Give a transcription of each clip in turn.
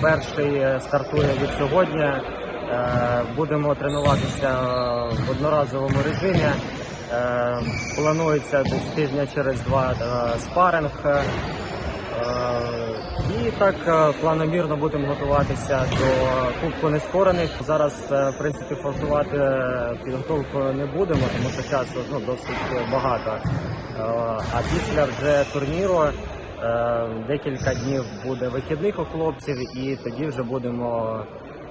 Перший е, стартує від сьогодні. Е, Будемо тренуватися в одноразовому режимі. Е, Планується десь тижня через два спаринг. І так планомірно будемо готуватися до кубку нескорених. Зараз, в принципі, форсувати підготовку не будемо, тому що часу ну, досить багато. А після вже турніру декілька днів буде вихідних у хлопців, і тоді вже будемо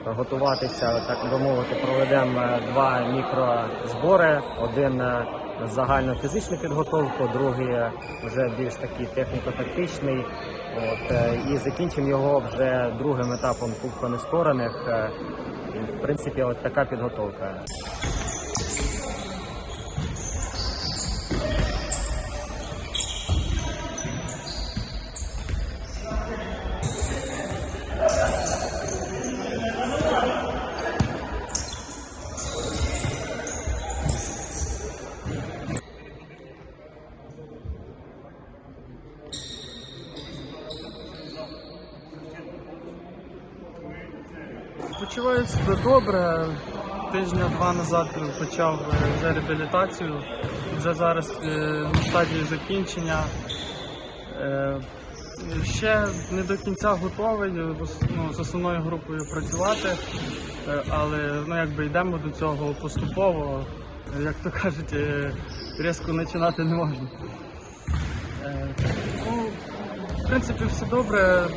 готуватися, так би мовити, проведемо е, два мікрозбори. Один е, загальну фізичну підготовку, другий е, вже більш такий техніко-тактичний. От, е, і закінчимо його вже другим етапом Кубка нескорених. Е, В принципі, от така підготовка. Почуваю себе добре. Тижня-два назад почав е, вже реабілітацію. Вже зараз е, на стадії закінчення. Е, Ще не до кінця готовий ну, з основною групою працювати, але ну, якби йдемо до цього поступово. Як то кажуть, різко починати не можна. Ну, в принципі, все добре.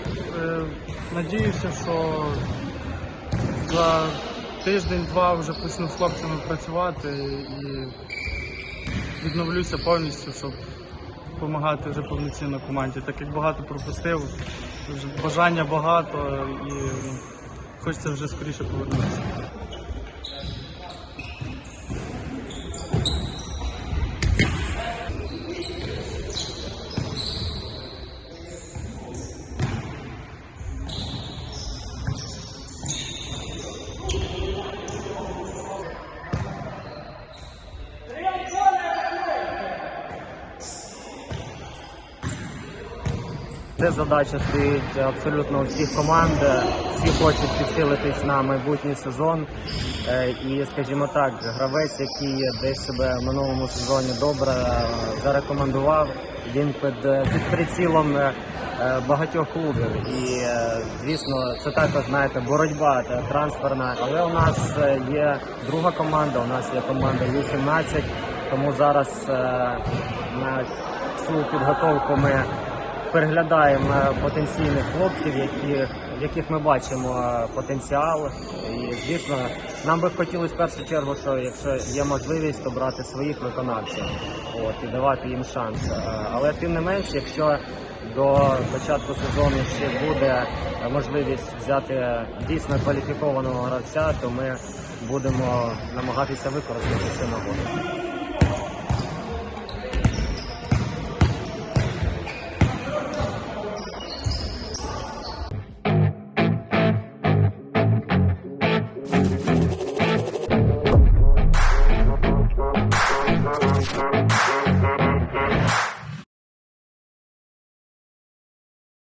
Надіюся, що за тиждень-два вже почну з хлопцями працювати і відновлюся повністю, щоб допомагати вже повноцінно команді. Так як багато пропустив, бажання багато і ну, хочеться вже скоріше повернутися. Це задача стоїть абсолютно у всіх команд. Всі хочуть підсилитись на майбутній сезон. Е, І, скажімо так, гравець, який десь себе в минулому сезоні добре е, зарекомендував, він під, під прицілом е, е, багатьох клубів. І, е, звісно, це також, знаєте, боротьба та трансферна. Але у нас е, є друга команда, у нас є команда Ю-17, тому зараз е, на цю підготовку ми переглядаємо е, потенційних хлопців, які, яких ми бачимо е, потенціал. І звісно, нам би хотілося в першу чергу, що якщо є можливість, то брати своїх виконавців от, і давати їм шанс. Е, Але тим не менш, якщо до початку сезону ще буде можливість взяти дійсно кваліфікованого гравця, то ми будемо намагатися використати цю нагоду.